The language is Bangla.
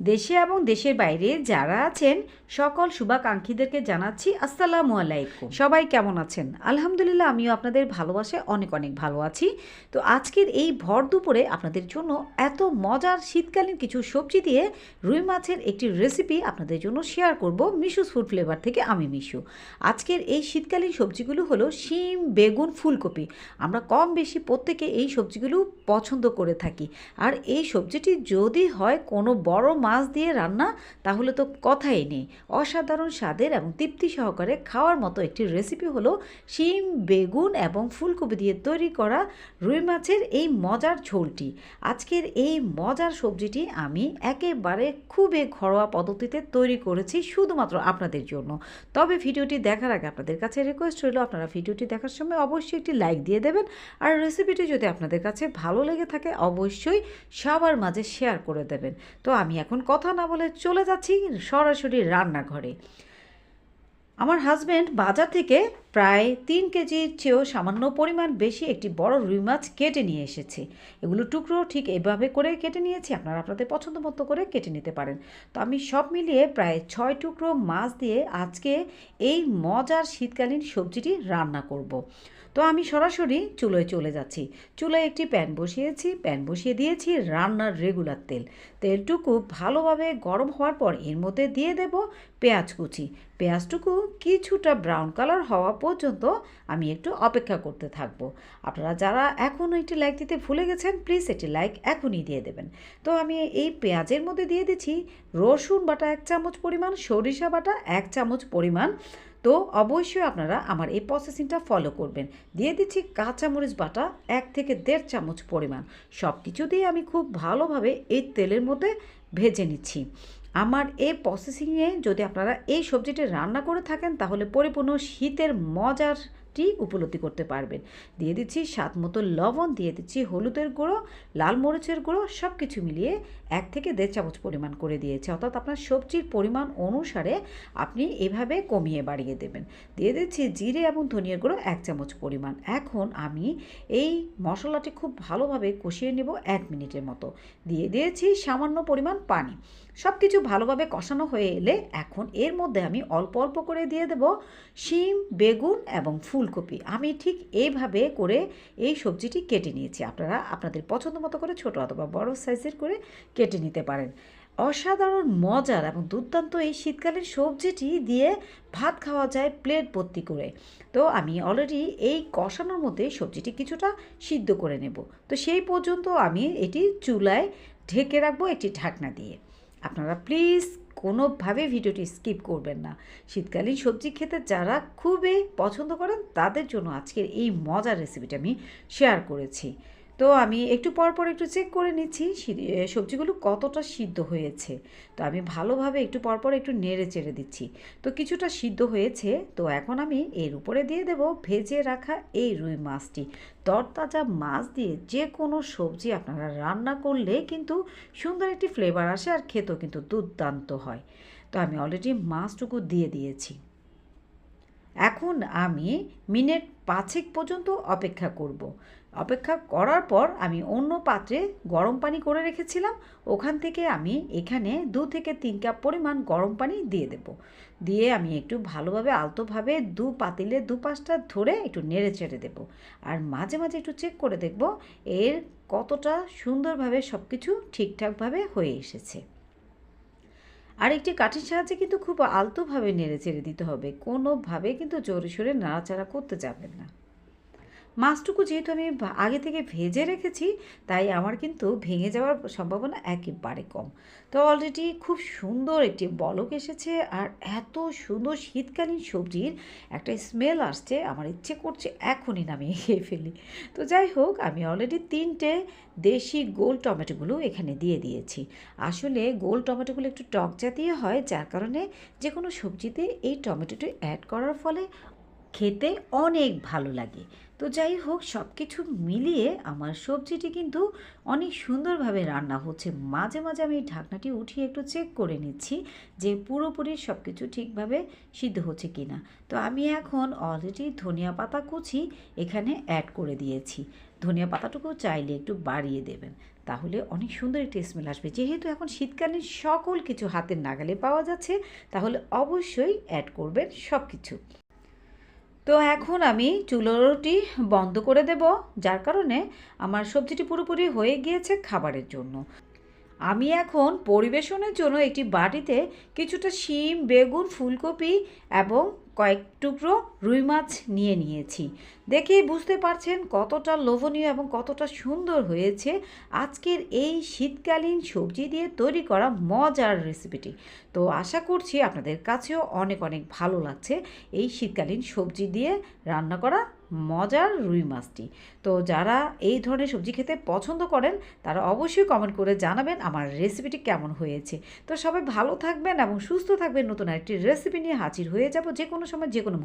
দেশে এবং দেশের বাইরে যারা আছেন, সকল শুভাকাঙ্ক্ষীদেরকে জানাচ্ছি আসসালামু আলাইকুম। সবাই কেমন আছেন? আলহামদুলিল্লাহ, আমিও আপনাদের ভালোবাসে অনেক অনেক ভালো আছি। তো আজকের এই ভর দুপুরে আপনাদের জন্য এত মজার শীতকালীন কিছু সবজি দিয়ে রুই মাছের একটি রেসিপি আপনাদের জন্য শেয়ার করব মিশুস ফুড ফ্লেভার থেকে আমি মিশু আজকের এই শীতকালীন সবজিগুলো হলো শিম, বেগুন, ফুলকপি। আমরা কম বেশি প্রত্যেকে এই সবজিগুলো পছন্দ করে থাকি। আর এই সবজিটি যদি হয় কোনো বড় মাছ দিয়ে রান্না, তাহলে তো কথাই নেই। অসাধারণ স্বাদের এবং তৃপ্তি সহকারে খাওয়ার মতো একটি রেসিপি হলো শিম, বেগুন এবং ফুলকপি দিয়ে তৈরি করা রুই মাছের এই মজার ঝোলটি। আজকের এই মজার সবজিটি আমি একেবারে খুবই ঘরোয়া পদ্ধতিতে তৈরি করেছি শুধুমাত্র আপনাদের জন্য। তবে ভিডিওটি দেখার আগে আপনাদের কাছে রিকোয়েস্ট রইল, আপনারা ভিডিওটি দেখার সময় অবশ্যই একটি লাইক দিয়ে দেবেন। আর রেসিপিটি যদি আপনাদের কাছে ভালো লেগে থাকে, অবশ্যই সবার মাঝে শেয়ার করে দেবেন। তো আমি এখন কথা না বলে চলে যাচ্ছি সরাসরি রান্নাঘরে। আমার হাজব্যান্ড বাজার থেকে প্রায় তিন কেজির চেয়েও সামান্য পরিমাণ বেশি একটি বড় রুই মাছ কেটে নিয়ে এসেছে। এগুলো টুকরো ঠিক এভাবে করে কেটে নিয়েছি, আপনারা আপনাদের পছন্দ মতো করে কেটে নিতে পারেন। তো আমি সব মিলিয়ে প্রায় ছয় টুকরো মাছ দিয়ে আজকে এই মজার শীতকালীন সবজিটি রান্না করব। তো আমি সরাসরি চুলোয় চলে যাচ্ছি। চুলোয় একটি প্যান বসিয়েছি, প্যান বসিয়ে দিয়েছি রান্নার রেগুলার তেল। তেলটুকু ভালোভাবে গরম হওয়ার পর এর মধ্যে দিয়ে দেব পেঁয়াজ কুচি। পেঁয়াজটুকু কিছুটা ব্রাউন কালার হওয়া পর্যন্ত আমি একটু অপেক্ষা করতে থাকব। আপনারা যারা এখনও একটি লাইক দিতে ভুলে গেছেন প্লিজ একটি লাইক এখনই দিয়ে দেবেন। তো আমি এই পেঁয়াজের মধ্যে দিয়ে দিচ্ছি রসুন বাটা এক চামচ পরিমাণ, সরিষা বাটা এক চামচ পরিমাণ। তো অবশ্যই আপনারা আমার এই প্রসেসিংটা ফলো করবেন। দিয়ে দিচ্ছি কাঁচামরিচ বাটা এক থেকে দেড় চামচ পরিমাণ। সব কিছু দিয়ে আমি খুব ভালোভাবে এই তেলের মধ্যে ভেজে নিচ্ছি। আমার এই প্রসেসিংয়ে যদি আপনারা এই সবজিটি রান্না করে থাকেন, তাহলে পরিপূর্ণ শীতের মজারটি উপলব্ধি করতে পারবেন। দিয়ে দিচ্ছি স্বাদ মতো লবণ, দিয়ে দিচ্ছি হলুদের গুঁড়ো, লাল মরিচের গুঁড়ো সব কিছু মিলিয়ে এক থেকে দেড় চামচ পরিমাণ করে দিয়েছে। অর্থাৎ আপনার সবজির পরিমাণ অনুসারে আপনি এভাবে কমিয়ে বাড়িয়ে দেবেন। দিয়ে দিচ্ছি জিরে এবং ধনিয়ার গুঁড়ো এক চামচ পরিমাণ। এখন আমি এই মশলাটি খুব ভালোভাবে কষিয়ে নেব এক মিনিটের মতো। দিয়ে দিয়েছি সামান্য পরিমাণ পানি। সব কিছু ভালোভাবে কষানো হয়ে এলে এখন এর মধ্যে আমি অল্প অল্প করে দিয়ে দেব শিম, বেগুন এবং ফুলকপি। আমি ঠিক এইভাবে করে এই সবজিটি কেটে নিয়েছি। আপনারা আপনাদের পছন্দ মতো করে ছোটো অথবা বড় সাইজের করে কেটে নিতে পারেন। অসাধারণ মজার এবং দুর্দান্ত এই শীতকালীন সবজিটি দিয়ে ভাত খাওয়া যায় প্লেট ভর্তি করে। তো আমি অলরেডি এই কষানোর মধ্যে সবজিটি কিছুটা সিদ্ধ করে নেব। তো সেই পর্যন্ত আমি এটি চুলায় ঢেকে রাখব একটি ঢাকনা দিয়ে। আপনারা প্লিজ কোনোভাবে ভিডিওটি স্কিপ করবেন না। শীতকালীন সবজি খেতে যারা খুবই পছন্দ করেন, তাদের জন্য আজকের এই মজার রেসিপিটা আমি শেয়ার করেছি। তো আমি একটু পর পর একটু চেক করে নিচ্ছি সবজিগুলো কতটা সিদ্ধ হয়েছে। তো আমি ভালোভাবে একটু পর পর একটু নেড়ে চেড়ে দিচ্ছি। তো কিছুটা সিদ্ধ হয়েছে, তো এখন আমি এর উপরে দিয়ে দেব ভেজে রাখা এই রুই মাছটি। তরতাজা মাছ দিয়ে যে কোনো সবজি আপনারা রান্না করলে কিন্তু সুন্দর একটি ফ্লেভার আসে আর খেতেও কিন্তু দুর্দান্ত হয়। তো আমি অলরেডি মাছটুকু দিয়ে দিয়েছি। এখন আমি মিনিট পাঁচেক পর্যন্ত অপেক্ষা করব। অপেক্ষা করার পর আমি অন্য পাত্রে গরম পানি করে রেখেছিলাম। ওখান থেকে আমি এখানে দু থেকে তিন কাপ পরিমাণ গরম পানি দিয়ে দেব। দিয়ে আমি একটু ভালোভাবে আলতোভাবে দু পাতিলে দু পাঁচটা ধরে একটু নেড়ে চেড়ে দেবো। আর মাঝে মাঝে একটু চেক করে দেখব এর কতটা সুন্দরভাবে সব কিছু ঠিকঠাকভাবে হয়ে এসেছে। আর একটি কাঠির সাহায্যে কিন্তু খুব আলতোভাবে নেড়ে চেড়ে দিতে হবে। কোনোভাবে কিন্তু জোরে সোরে নাড়াচাড়া করতে যাবেন না। মাছটুকু যেহেতু আমি আগে থেকে ভেজে রেখেছি, তাই আমার কিন্তু ভেঙে যাওয়ার সম্ভাবনা একেবারে কম। তো অলরেডি খুব সুন্দর একটি বলক এসেছে আর এত সুন্দর শীতকালীন সবজির একটা স্মেল আসছে, আমার ইচ্ছে করছে এখনই নামিয়ে খেয়ে ফেলি। তো যাই হোক, আমি অলরেডি তিনটে দেশি গোল টমেটোগুলো এখানে দিয়ে দিয়েছি। আসলে গোল টমেটোগুলো একটু টক জাতীয় হয়, যার কারণে যে কোনো সবজিতে এই টমেটোটি অ্যাড করার ফলে খেতে অনেক ভালো লাগে। তো যাই হোক সব কিছু মিলিয়ে আমার সবজিটি কিন্তু অনেক সুন্দরভাবে রান্না হচ্ছে। মাঝে মাঝে আমি ঢাকনাটি উঠিয়ে একটু চেক করে নিচ্ছি যে পুরোপুরি সব কিছু ঠিকভাবে সিদ্ধ হচ্ছে কি না তো আমি এখন অলরেডি ধনিয়া পাতা কুচি এখানে অ্যাড করে দিয়েছি। ধনিয়া পাতাটুকু চাইলে একটু বাড়িয়ে দেবেন, তাহলে অনেক সুন্দর একটি স্মেল আসবে। যেহেতু এখন শীতকালীন সকল কিছু হাতের নাগালে পাওয়া যাচ্ছে, তাহলে অবশ্যই অ্যাড করবেন সব কিছু তো এখন আমি চুলোটি বন্ধ করে দেব, যার কারণে আমার সবজিটি পুরোপুরি হয়ে গিয়েছে খাবারের জন্য। আমি এখন পরিবেশনের জন্য একটি বাটিতে কিছুটা শিম, বেগুন, ফুলকপি এবং কয়েক টুকরো রুই মাছ নিয়ে নিয়েছি। দেখেই বুঝতে পারছেন কতটা লোভনীয় এবং কতটা সুন্দর হয়েছে আজকের এই শীতকালীন সবজি দিয়ে তৈরি করা মজার রেসিপিটি। তো আশা করছি আপনাদের কাছেও অনেক অনেক ভালো লাগছে এই শীতকালীন সবজি দিয়ে রান্না করা মজার রুই মাছটি। তো যারা এই ধরনের সবজি খেতে পছন্দ করেন, তারা অবশ্যই কমেন্ট করে জানাবেন আমার রেসিপিটি কেমন হয়েছে। তো সবাই ভালো থাকবেন এবং সুস্থ থাকবেন। নতুন একটি রেসিপি নিয়ে হাজির হয়ে যাব যে কোনো সময় যে কোনো